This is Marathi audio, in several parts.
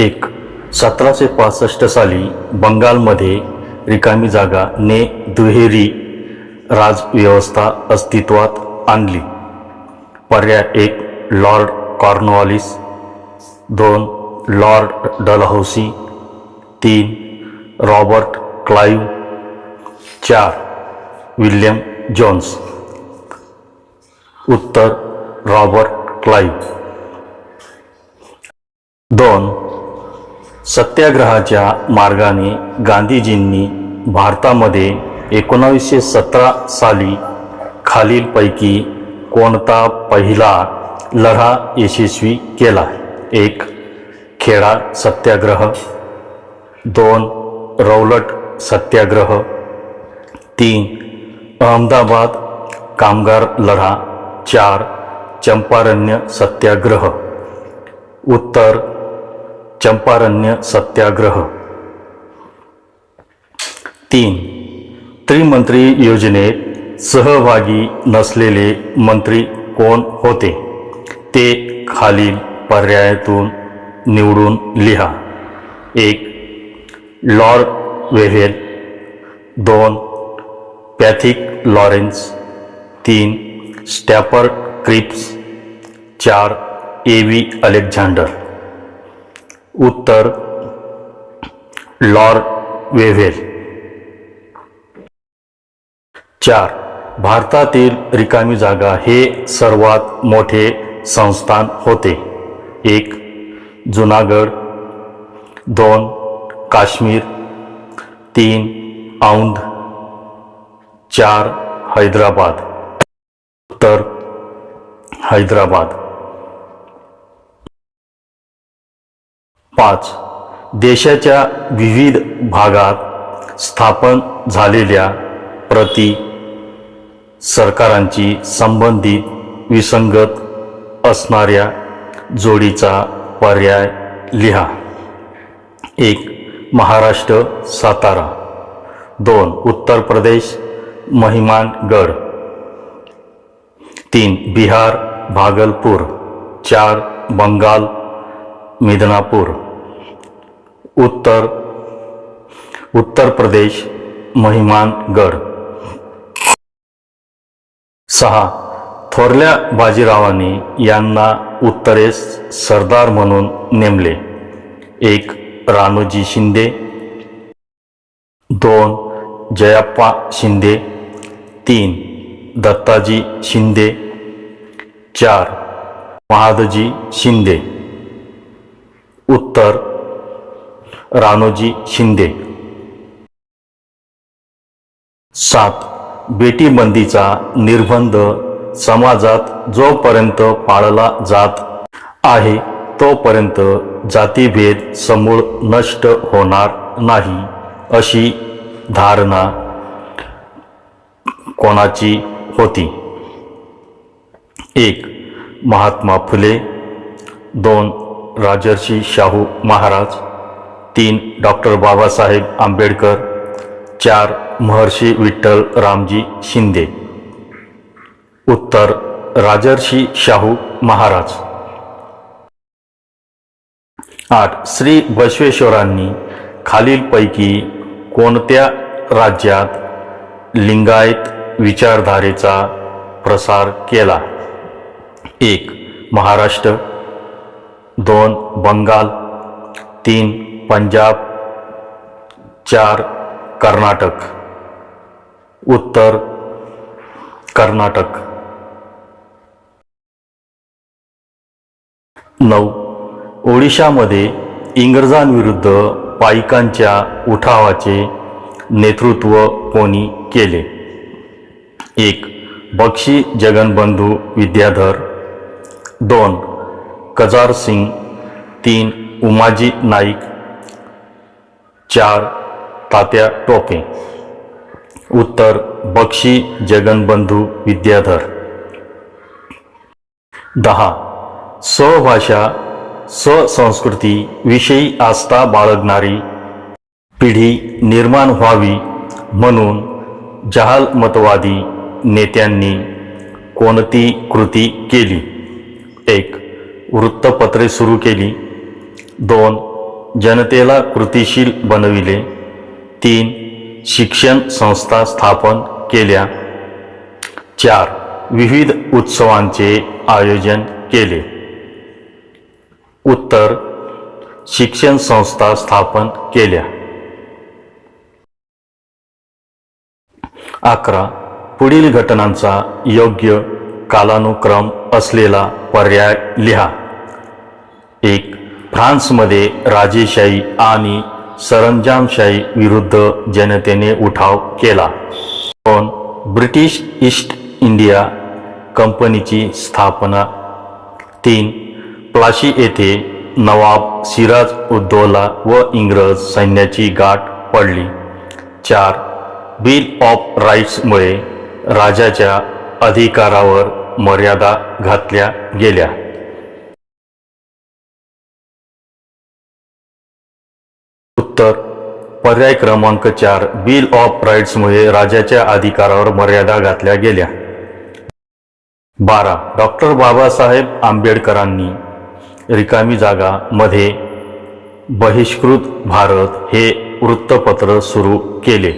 एक. सतराशे पासष्ट साली बंगालमध्ये रिकामी जागा ने दुहेरी राजव्यवस्था अस्तित्वात आणली. पर्याय एक लॉर्ड कॉर्नवॉलिस. दोन लॉर्ड डलहौसी. तीन रॉबर्ट क्लाईव्ह चार विल्यम जोन्स. उत्तर रॉबर्ट क्लाईव्ह दोन सत्याग्रहाच्या मार्गाने गांधीजींनी भारतामध्ये एकोणावीसशे सतरा साली खालीलपैकी कोणता पहिला लढा यशस्वी केला? एक खेडा सत्याग्रह. दोन रौलट सत्याग्रह. तीन अहमदाबाद कामगार लढा. चार चंपारण्य सत्याग्रह. उत्तर चंपारण्य सत्याग्रह. तीन. त्रिमंत्री योजनेत सहभागी नसलेले मंत्री कोण होते? ते खालील पर्यायातून निवडून लिहा. एक. लॉर्ड वेव्हेल दोन. Pethick Lawrence. तीन. Stafford Cripps. चार. A V Alexander. उत्तर लॉर्ड वेव्हेल. चार भारतातील रिकामी जागा हे सर्वात मोठे संस्थान होते. एक जुनागड दोन काश्मीर. तीन औंध. चार हैदराबाद. उत्तर हैदराबाद. पाच. देशाच्या विविध भागात स्थापन झालेल्या प्रति सरकारांची संबंधित विसंगत असणाऱ्या जोडीचा पर्याय लिहा. एक महाराष्ट्र सातारा. दोन उत्तर प्रदेश महिमानगड. तीन बिहार भागलपूर. चार बंगाल मिदनापूर. उत्तर उत्तर प्रदेश महिमानगड. सहा. थोरल्या बाजीरावांनी यांना उत्तरेस सरदार म्हणून नेमले. एक रानोजी शिंदे. दोन जयाप्पा शिंदे. तीन दत्ताजी शिंदे. चार महादजी शिंदे. उत्तर रानोजी शिंदे. सात. बेटीबंदीचा निर्बंध समाजात जोपर्यंत पाळला जात आहे तोपर्यंत जातीभेद समूळ नष्ट होणार नाही अशी धारणा कोणाची होती? एक. महात्मा फुले. दोन. राजर्षी शाहू महाराज. तीन डॉक्टर बाबासाहेब आंबेडकर चार महर्षी विठ्ठल रामजी शिंदे. उत्तर राजर्षी शाहू महाराज. आठ श्री बसवेश्वरांनी खालीलपैकी कोणत्या राज्यात लिंगायत विचारधारेचा प्रसार केला? एक महाराष्ट्र. दोन बंगाल. तीन पंजाब चार कर्नाटक. उत्तर कर्नाटक. नऊ. ओडिशामध्ये इंग्रजांविरुद्ध पाईकांच्या उठावाचे नेतृत्व कोणी केले? एक बक्षी जगनबंधू विद्याधर. दोन कजार सिंग. तीन उमाजी नाईक. चार तात्या टोपे उत्तर बक्षी जगनबंधू विद्याधर. दहा स्वभाषा स्वसंस्कृती विषयी आस्था बाळगणारी पिढी निर्माण व्हावी म्हणून जहालमतवादी नेत्यांनी कोणती कृती केली? एक वृत्तपत्रे सुरू केली. दोन जनतेला कृतिशील बनविले. तीन शिक्षण संस्था स्थापन केल्या. चार विविध उत्सवांचे आयोजन केले. उत्तर शिक्षण संस्था स्थापन केल्या. अकरा पुढील घटनांचा योग्य कालानुक्रम असलेला पर्याय लिहा. एक फ्रान्समध्ये राजेशाही आणि सरंजामशाही विरुद्ध जनतेने उठाव केला. पण ब्रिटिश ईस्ट इंडिया कंपनीची स्थापना तीन प्लाशी येथे नवाब सिराज उद्दौला व इंग्रज सैन्याची गाठ पडली. चार बिल ऑफ राईट्समुळे राजाच्या अधिकारावर मर्यादा घातल्या गेल्या. उत्तर पर्याय क्रमांक चार बिल ऑफ राईट्समुळे राजाच्या अधिकारावर मर्यादा घातल्या गेल्या. बारा डॉक्टर बाबासाहेब आंबेडकरांनी रिकामी जागा मध्ये बहिष्कृत भारत हे वृत्तपत्र सुरू केले.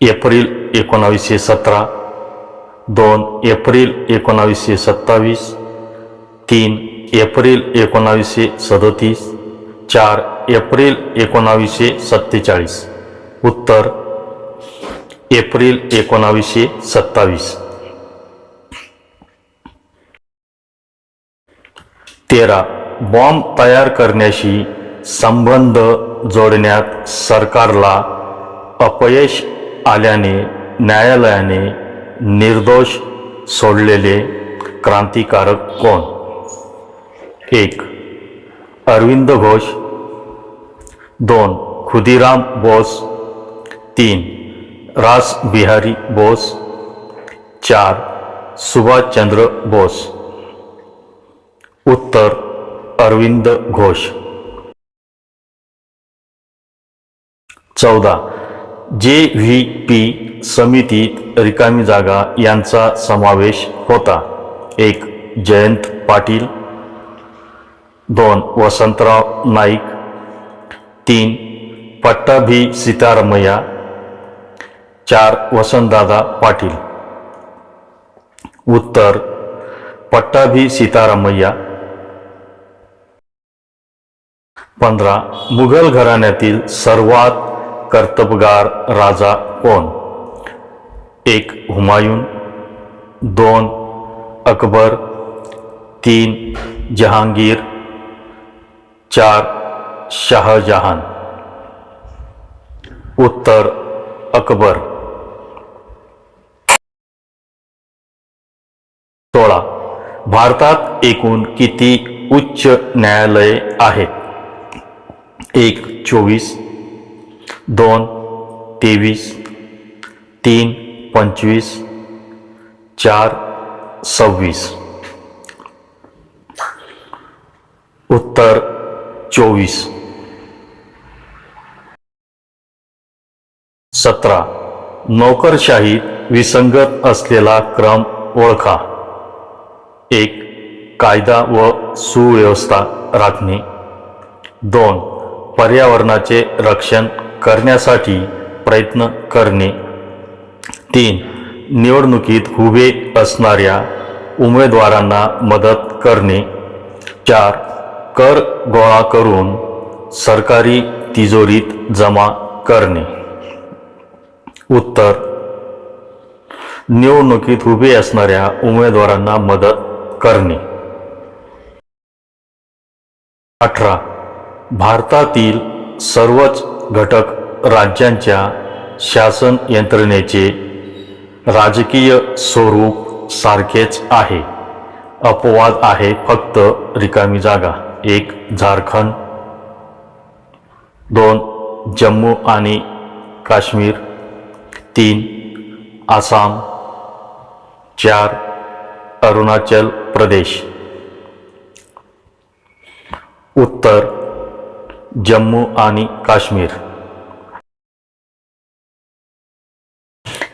एप्रिल एकोणावीसशे सतरा दोन एप्रिल एकोणावीसशे सत्तावीस तीन एप्रिल एकोणावीसशे सदतीस चार एप्रिल एकोणावीसशे सत्तेचाळीस. उत्तर. एप्रिल एकोणावीसशे सत्तावीस. तेरा. बॉम्ब तयार करण्याशी संबंध जोडण्यात सरकारला अपयश आल्याने न्यायालयाने निर्दोष सोडलेले क्रांतिकारक कोण? एक. अरविंद घोष दोन खुदिराम बोस. तीन रास बिहारी बोस. चार सुभाषचंद्र बोस. उत्तर अरविंद घोष. चौदा जे व्ही पी समितीत रिकामी जागा यांचा समावेश होता. एक जयंत पाटील. दोन वसंतराव नाईक. तीन पट्टाभी सीतारमया चार वसंतदादा पाटील. उत्तर पट्टाभी सीतारामय्या पंधरा मुघल घराण्यातील सर्वात कर्तबगार राजा कोण? एक हुमायून. दोन अकबर. तीन जहांगीर. चार शाहजहान। उत्तर अकबर। सोळा. भारतात एकूण किती उच्च न्यायालये आहेत? एक चोवीस. दोन तेवीस. तीन पंचवीस. चार सव्वीस. उत्तर चोवीस. सतरा. नोकरशाहीत विसंगत असलेला क्रम ओळखा. एक कायदा व सुव्यवस्था राखणे. दोन पर्यावरणाचे रक्षण करण्यासाठी प्रयत्न करणे. तीन निवडणुकीत उभे असणाऱ्या उमेदवारांना मदत करणे. चार कर गोळा करून सरकारी तिजोरीत जमा करणे. उत्तर. निवडणुकीत उभे असणाऱ्या उमेदवारांना मदत करणे. अठरा. भारतातील सर्वच घटक राज्यांच्या शासन यंत्रणेचे राजकीय स्वरूप सारखेच आहे. अपवाद आहे फक्त रिकामी जागा. एक झारखंड. दोन जम्मू आणि काश्मीर. तीन आसाम चार अरुणाचल प्रदेश. उत्तर जम्मू आणि काश्मीर.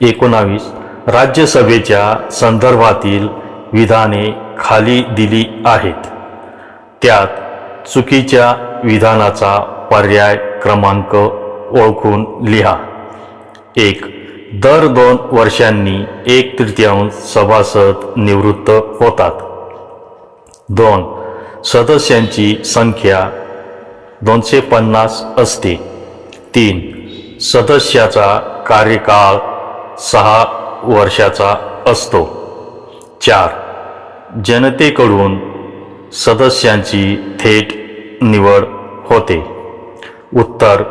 एकोणावीस राज्यसभेच्या संदर्भातील विधाने खाली दिली आहेत. त्यात चुकीच्या विधानाचा पर्याय क्रमांक ओळखून लिहा. एक दर दोन वर्षांनी एक तृतीयांश सभासद निवृत्त होतात. दोन सदस्यांची संख्या दोनशे पन्नास असते. तीन सदस्याचा कार्यकाळ सहा वर्षाचा असतो. चार जनतेकडून सदस्यांची थेट निवड होते. उत्तर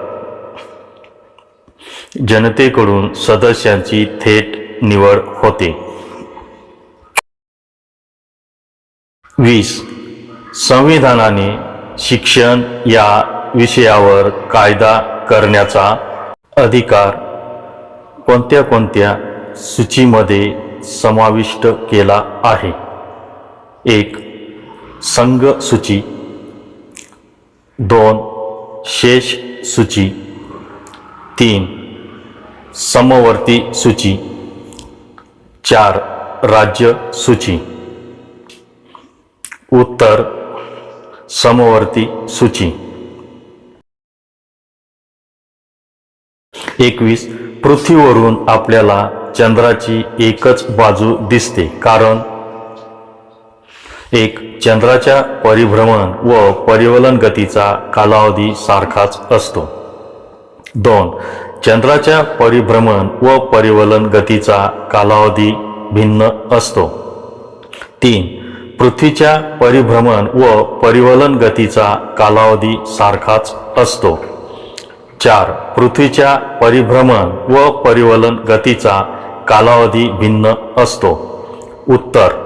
जनतेकडून सदस्यांची थेट निवड होते. वीस. संविधानाने शिक्षण या विषयावर कायदा करण्याचा अधिकार कोणत्या कोणत्या सूचीमध्ये समाविष्ट केला आहे? एक. संघ सूची. दोन. शेष सूची. तीन. समवर्ती सूची. चार राज्य सूची. उत्तर समवर्ती सूची. एकवीस पृथ्वीवरून आपल्याला चंद्राची एकच बाजू दिसते. कारण? एक चंद्राच्या परिभ्रमण व परिवलन गतीचा कालावधी सारखाच असतो. दोन चंद्राच्या परिभ्रमण व परिवलन गतीचा कालावधी भिन्न असतो. तीन पृथ्वीच्या परिभ्रमण व परिवलन गतीचा कालावधी सारखाच असतो. चार पृथ्वीच्या परिभ्रमण व परिवलन गतीचा कालावधी भिन्न असतो. उत्तर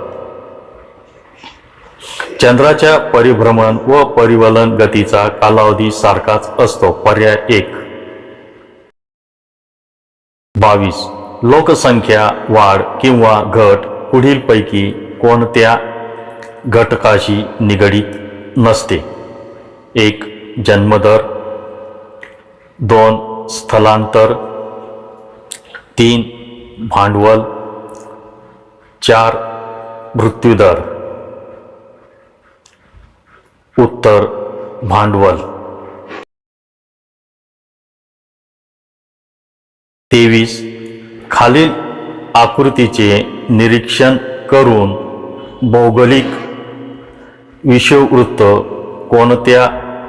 चंद्राच्या परिभ्रमण व परिवलन गतीचा कालावधी सारखाच असतो. पर्याय एक बावीस. लोकसंख्या वाढ किंवा घट पुढीलपैकी कोणत्या घटकाशी निगडीत नसते? एक जन्मदर. दोन स्थलांतर. तीन भांडवल. चार मृत्यूदर. उत्तर भांडवल. तेवीस. खालील आकृतीचे निरीक्षण करून भौगोलिक विषववृत्त कोणत्या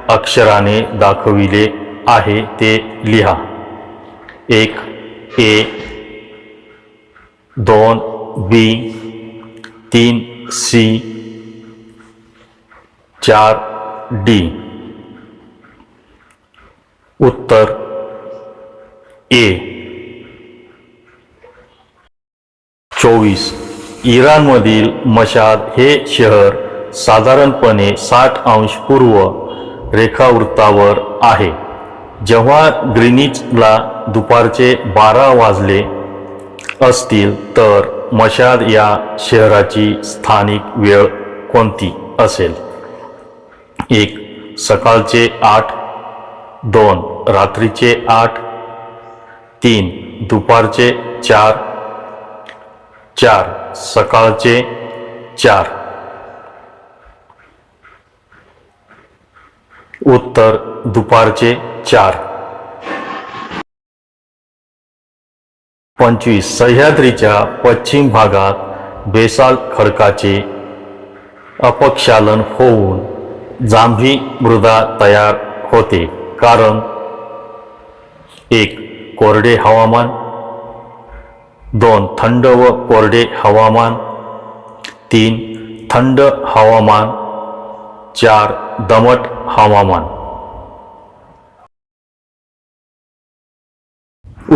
अक्षराने दाखविले आहे ते लिहा. एक ए दोन बी तीन सी चार डी. उत्तर ए. चोवीस. इराणमधील मशाद हे शहर साधारणपणे साठ अंश पूर्व रेखावृत्तावर आहे. जेव्हा ग्रीनिचला दुपारचे बारा वाजले असतील तर मशाद या शहराची स्थानिक वेळ कोणती असेल? एक सकाळचे आठ. दोन रात्रीचे आठ. तीन दुपारचे चार. चार सकाळचे चार. उत्तर दुपारचे चार. पंचवीस सह्याद्रीच्या पश्चिम भागात बेसाल खडकाचे अपक्षालन होऊन जांभी मृदा तयार होते. कारण एक कोरडे हवामान दोन थंड व कोरडे हवामान. तीन थंड हवामान. चार दमट हवामान.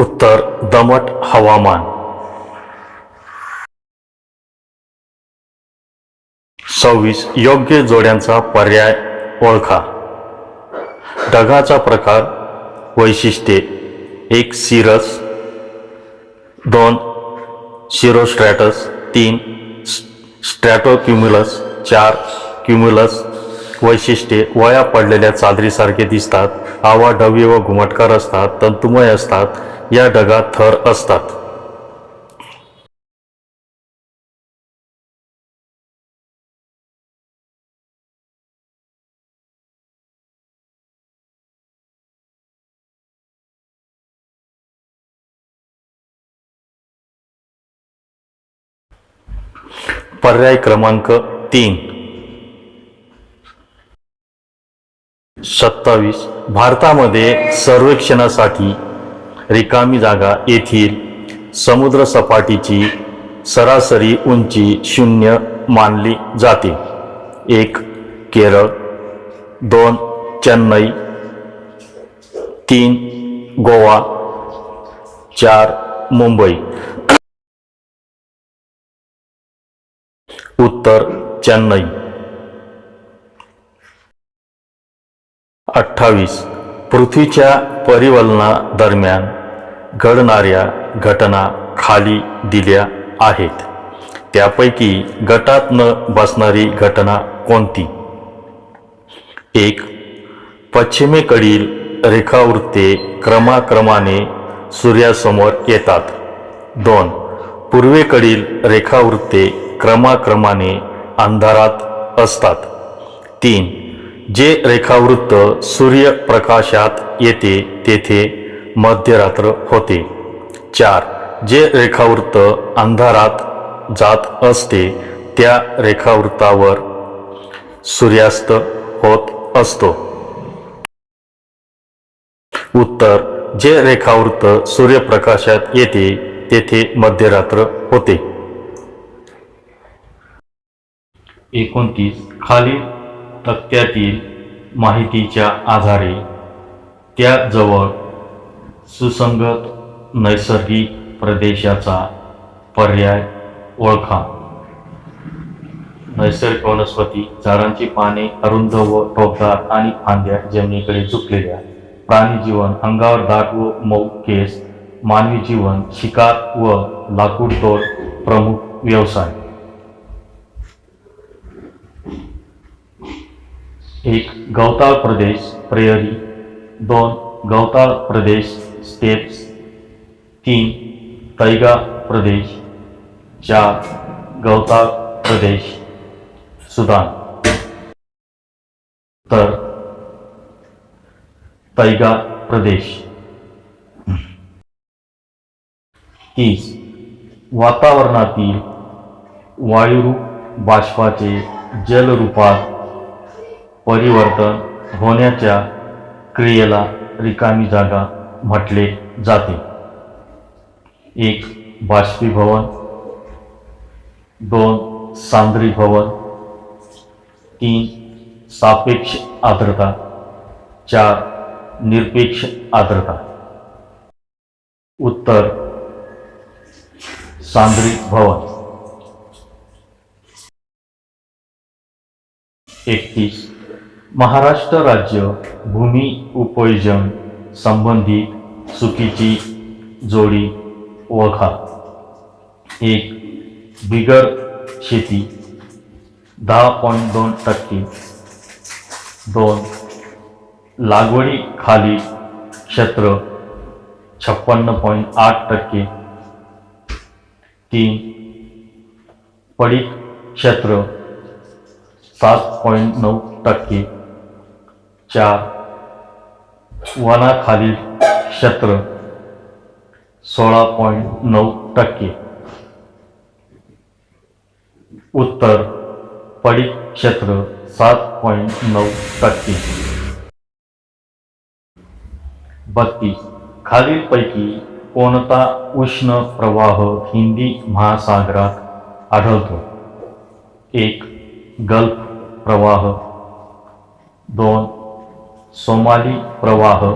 उत्तर दमट हवामान. सव्वीस योग्य जोड्यांचा पर्याय ओळखा. ढगाचा प्रकार वैशिष्ट्ये. एक सिरस दोन शिरोस्ट्रॅटस तीन स्ट्रॅटोक्युम्युलस चार क्युम्युलस वैशिष्ट्ये वया पडलेल्या चादरीसारखे दिसतात. आवा ढव्य व घुमटकार असतात तंतुमय असतात. या ढगात थर असतात. पर्याय क्रमांक तीन. सत्तावीस. भारतामध्ये सर्वेक्षणासाठी रिकामी जागा येथील समुद्र सपाटीची सरासरी उंची शून्य मानली जाते. एक केरळ. दोन चेन्नई. तीन गोवा. चार मुंबई. उत्तर चेन्नई. अठ्ठावीस. पृथ्वीच्या परिवलनादरम्यान घडणाऱ्या घटना खाली दिल्या आहेत. त्यापैकी गटात न बसणारी घटना कोणती? एक पश्चिमेकडील रेखावृत्ते क्रमाक्रमाने सूर्यासमोर येतात. दोन पूर्वेकडील रेखावृत्ते क्रमाक्रमाने अंधारात असतात. तीन. जे रेखावृत्त सूर्यप्रकाशात येते तेथे मध्यरात्र होते. चार. जे रेखावृत्त अंधारात जात असते त्या रेखावृत्तावर सूर्यास्त होत असतो. उत्तर. जे रेखावृत्त सूर्यप्रकाशात येते तेथे मध्यरात्र होते. एकोणतीस खालील तक्त्यातील माहितीच्या आधारे त्याजवळ सुसंगत नैसर्गिक प्रदेशाचा पर्याय ओळखा. नैसर्गिक वनस्पती झाडांची पाने अरुंद व टोकदार आणि फांद्या जमिनीकडे झुकलेल्या प्राणी जीवन अंगावर दाट व मऊ केस मानवी जीवन शिकार व लाकूड तोड प्रमुख व्यवसाय. एक गवताळ प्रदेश प्रेयरी दोन गवताळ प्रदेश स्टेप्स तीन तैगा प्रदेश चार गवताळ प्रदेश सुदान. तर तैगा प्रदेश. तीस वातावरणातील वायुरूप बाष्पाचे जलरूपात परिवर्तन होण्याच्या क्रियेला रिकामी जागा म्हटले जाते. एक बाष्पीभवन दोन सांद्रीभवन तीन सापेक्ष आर्द्रता चार निरपेक्ष आर्द्रता. उत्तर सांद्री भवन. एकतीस महाराष्ट्र राज्य भूमी उपयोजन संबंधित चुकीची जोडी ओळखा एक बिगर शेती. दहा पॉईंट दोन टक्के. दोन लागवडी खाली क्षेत्र छप्पन्न पॉईंट आठ टक्के. तीन पडीक क्षेत्र सात पॉईंट नऊ टक्के. च्या वनाखालील क्षेत्र सोळा पॉईंट नऊ टक्के. उत्तर पडी क्षेत्र सात पॉईंट नऊ टक्के. बत्तीस. खालीलपैकी कोणता उष्ण प्रवाह हिंदी महासागरात आढळतो? एक गल्फ प्रवाह. दोन सोमाली प्रवाह.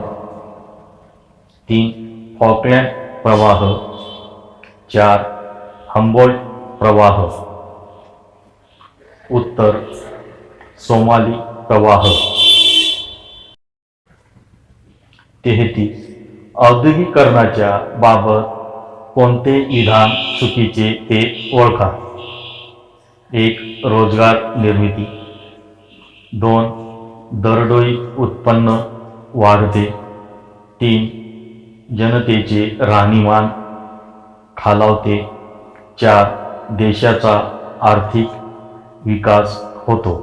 तीन फॉकलँड प्रवाह. चार हंबोल्ट प्रवाह. उत्तर सोमाली प्रवाह. तेहतीस औद्योगिकरणाच्या बाबत कोणते विधान चुकीचे ते ओळखा. एक रोजगार निर्मिती. दोन दरडोई उत्पन्न वाढते. तीन जनतेचे राहणीमान खालावते. चार देशाचा आर्थिक विकास होतो.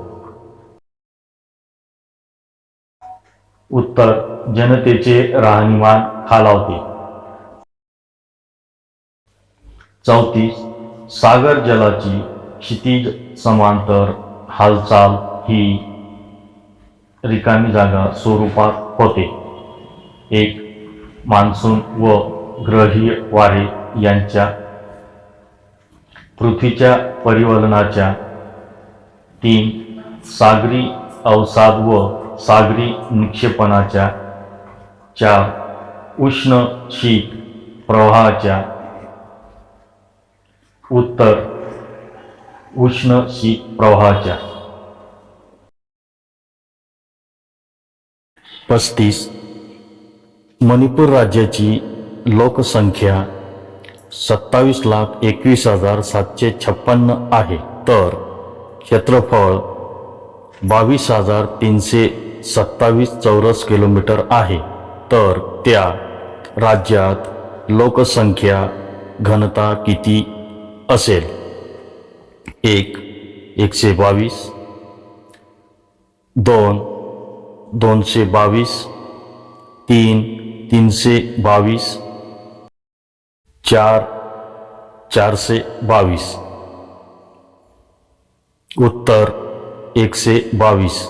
उत्तर जनतेचे राहणीमान खालावते. चौतीस सागर जलाची क्षितिज समांतर हालचाल ही रिकामी जागा स्वरूपात होते. एक मान्सून व ग्रहीय वारे यांच्या पृथ्वीच्या परिवलनाच्या तीन सागरी अवसाद व सागरी निक्षेपणाच्या चार उष्ण शीत प्रवाहाच्या उत्तर उष्ण शीत प्रवाहाच्या पस्तीस. मणिपूर राज्याची लोकसंख्या सत्तावीस लाख एकवीस हजार सातशे छप्पन्न आहे. तर क्षेत्रफळ बावीस हजार तीनशे सत्तावीस चौरस किलोमीटर आहे. तर त्या राज्यात लोकसंख्या घनता किती असेल? एक एकशे बावीस. दोन दोनशे बावीस तीन से बावीस चार चार से बावीस उत्तर एक से बावीस